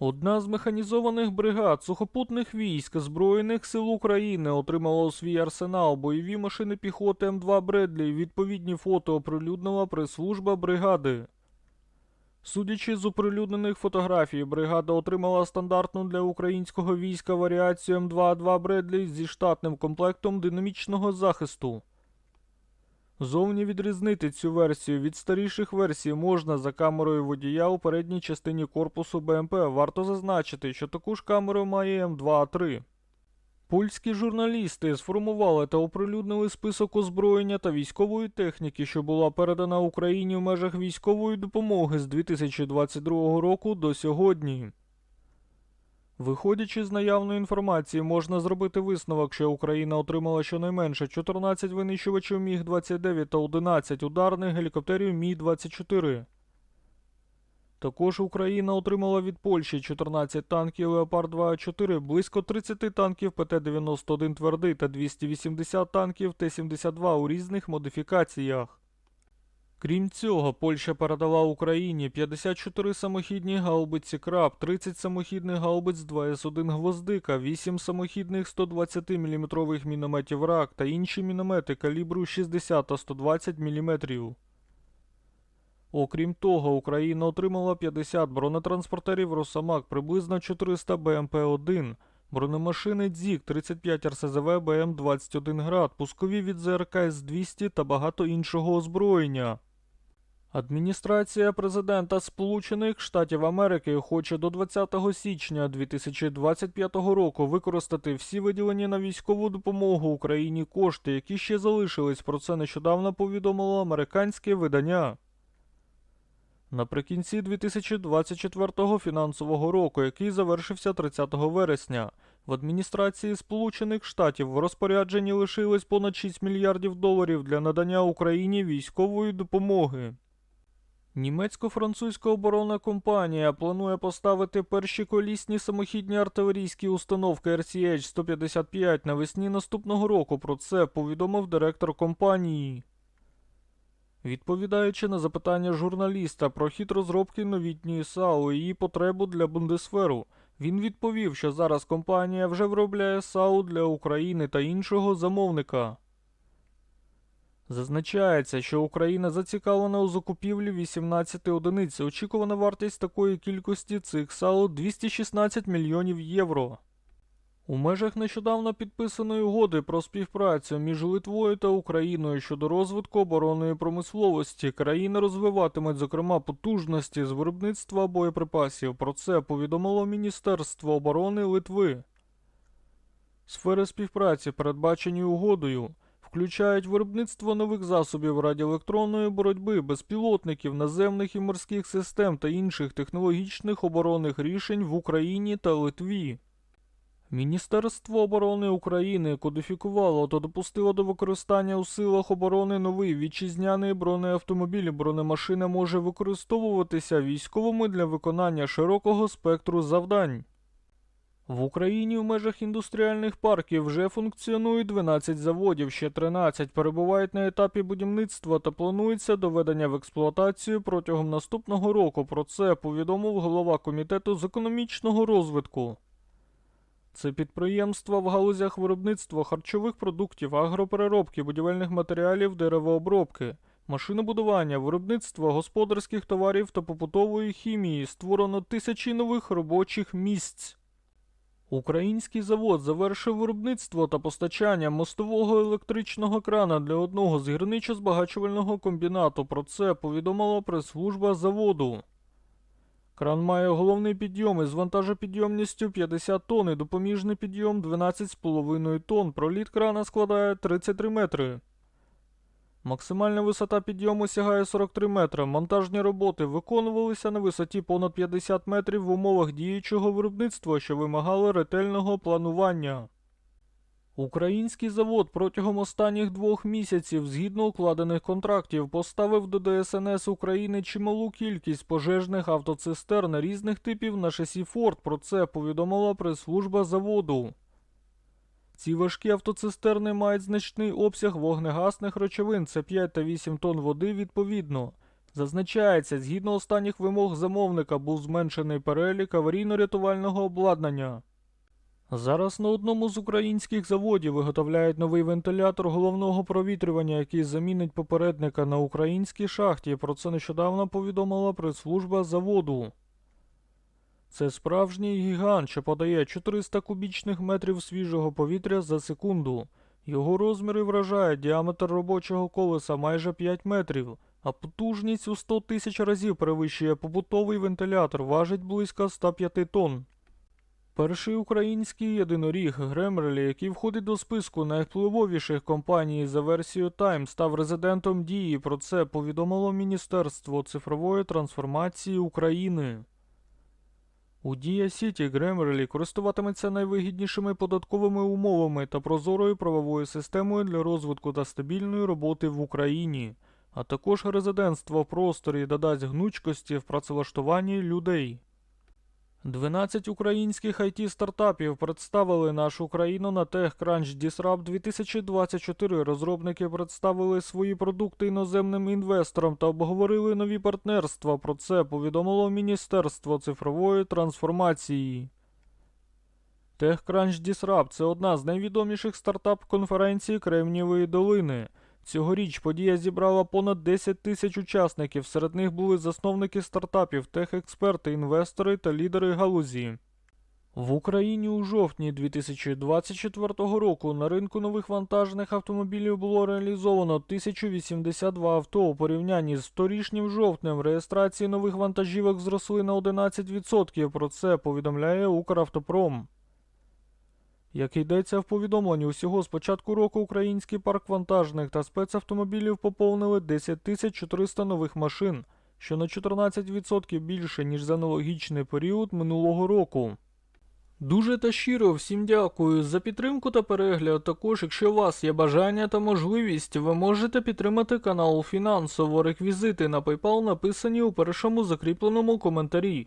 Одна з механізованих бригад сухопутних військ Збройних сил України отримала у свій арсенал бойові машини піхоти М2 Бредлі. Відповідні фото оприлюднила прес-служба бригади. Судячи з оприлюднених фотографій, бригада отримала стандартну для українського війська варіацію М2А2 Бредлі зі штатним комплектом динамічного захисту. Зовні відрізнити цю версію від старіших версій можна за камерою водія у передній частині корпусу БМП. Варто зазначити, що таку ж камеру має М2А3. Польські журналісти сформували та оприлюднили список озброєння та військової техніки, що була передана Україні в межах військової допомоги з 2022 року до сьогодні. Виходячи з наявної інформації, можна зробити висновок, що Україна отримала щонайменше 14 винищувачів Міг-29 та 11 ударних гелікоптерів Мі-24. Також Україна отримала від Польщі 14 танків Леопард 2А4, близько 30 танків ПТ-91 твердий та 280 танків Т-72 у різних модифікаціях. Крім цього, Польща передала Україні 54 самохідні гаубиці Краб, 30 самохідних гаубиць 2С1 Гвоздика, 8 самохідних 120 мм мінометів РАК та інші міномети калібру 60 та 120 мм. Окрім того, Україна отримала 50 бронетранспортерів Росамак, приблизно 400 БМП-1, бронемашини ДЗІК, 35 РСЗВ БМ-21 Град, пускові від ЗРК С-200 та багато іншого озброєння. Адміністрація президента Сполучених Штатів Америки хоче до 20 січня 2025 року використати всі виділені на військову допомогу Україні кошти, які ще залишились. Про це нещодавно повідомило американське видання. Наприкінці 2024 фінансового року, який завершився 30 вересня, в адміністрації Сполучених Штатів в розпорядженні лишилось понад 6 мільярдів доларів для надання Україні військової допомоги. Німецько-французька оборонна компанія планує поставити перші колісні самохідні артилерійські установки RCH-155 навесні наступного року. Про це повідомив директор компанії. Відповідаючи на запитання журналіста про хід розробки новітньої САУ і її потребу для Бундесферу, він відповів, що зараз компанія вже виробляє САУ для України та іншого замовника. Зазначається, що Україна зацікавлена у закупівлі 18 одиниць. Очікувана вартість такої кількості цих САУ 216 мільйонів євро. У межах нещодавно підписаної угоди про співпрацю між Литвою та Україною щодо розвитку оборонної промисловості країни розвиватимуть, зокрема, потужності з виробництва боєприпасів. Про це повідомило Міністерство оборони Литви. Сфери співпраці, передбачені угодою, включають виробництво нових засобів радіоелектронної боротьби, безпілотників, наземних і морських систем та інших технологічних оборонних рішень в Україні та Литві. Міністерство оборони України кодифікувало та допустило до використання у силах оборони новий вітчизняний бронеавтомобіль. Бронемашина може використовуватися військовими для виконання широкого спектру завдань. В Україні в межах індустріальних парків вже функціонують 12 заводів, ще 13 перебувають на етапі будівництва та планується доведення в експлуатацію протягом наступного року. Про це повідомив голова комітету з економічного розвитку. Це підприємства в галузях виробництва харчових продуктів, агропереробки, будівельних матеріалів, деревообробки, машинобудування, виробництва господарських товарів та побутової хімії. Створено тисячі нових робочих місць. Український завод завершив виробництво та постачання мостового електричного крана для одного з гірничо-збагачувального комбінату. Про це повідомила прес-служба заводу. Кран має головний підйом із вантажопідйомністю 50 тонн і допоміжний підйом 12,5 тонн. Проліт крана складає 33 метри. Максимальна висота підйому сягає 43 метри. Монтажні роботи виконувалися на висоті понад 50 метрів в умовах діючого виробництва, що вимагали ретельного планування. Український завод протягом останніх двох місяців, згідно укладених контрактів, поставив до ДСНС України чималу кількість пожежних автоцистерн різних типів на шасі Форд. Про це повідомила прес-служба заводу. Ці важкі автоцистерни мають значний обсяг вогнегасних речовин, це 5 та 8 тонн води відповідно. Зазначається, згідно останніх вимог замовника був зменшений перелік аварійно-рятувального обладнання. Зараз на одному з українських заводів виготовляють новий вентилятор головного провітрювання, який замінить попередника на українській шахті. Про це нещодавно повідомила прес-служба заводу. Це справжній гігант, що подає 400 кубічних метрів свіжого повітря за секунду. Його розміри вражають діаметр робочого колеса майже 5 метрів, а потужність у 100 тисяч разів перевищує побутовий вентилятор, важить близько 105 тонн. Перший український єдиноріг Гремерлі, який входить до списку найвпливовіших компаній за версією Time, став резидентом дії. Про це повідомило Міністерство цифрової трансформації України. У Дія Сіті Гремерлі користуватиметься найвигіднішими податковими умовами та прозорою правовою системою для розвитку та стабільної роботи в Україні, а також резидентство в просторі додасть гнучкості в працевлаштуванні людей. 12 українських it стартапів представили нашу країну на TechCrunch Disrupt 2024. Розробники представили свої продукти іноземним інвесторам та обговорили нові партнерства. Про це повідомило Міністерство цифрової трансформації. TechCrunch Disrupt – це одна з найвідоміших стартап-конференцій Кремнієвої долини. Цьогоріч подія зібрала понад 10 тисяч учасників. Серед них були засновники стартапів, техексперти, інвестори та лідери галузі. В Україні у жовтні 2024 року на ринку нових вантажних автомобілів було реалізовано 1082 авто. У порівнянні з торішнім жовтнем реєстрації нових вантажівок зросли на 11%. Про це повідомляє Укравтопром. Як йдеться в повідомленні, усього з початку року український парк вантажних та спецавтомобілів поповнили 10 тисяч 400 нових машин, що на 14% більше, ніж за аналогічний період минулого року. Дуже та щиро всім дякую за підтримку та перегляд. Також, якщо у вас є бажання та можливість, ви можете підтримати канал фінансово. Реквізити на PayPal написані у першому закріпленому коментарі.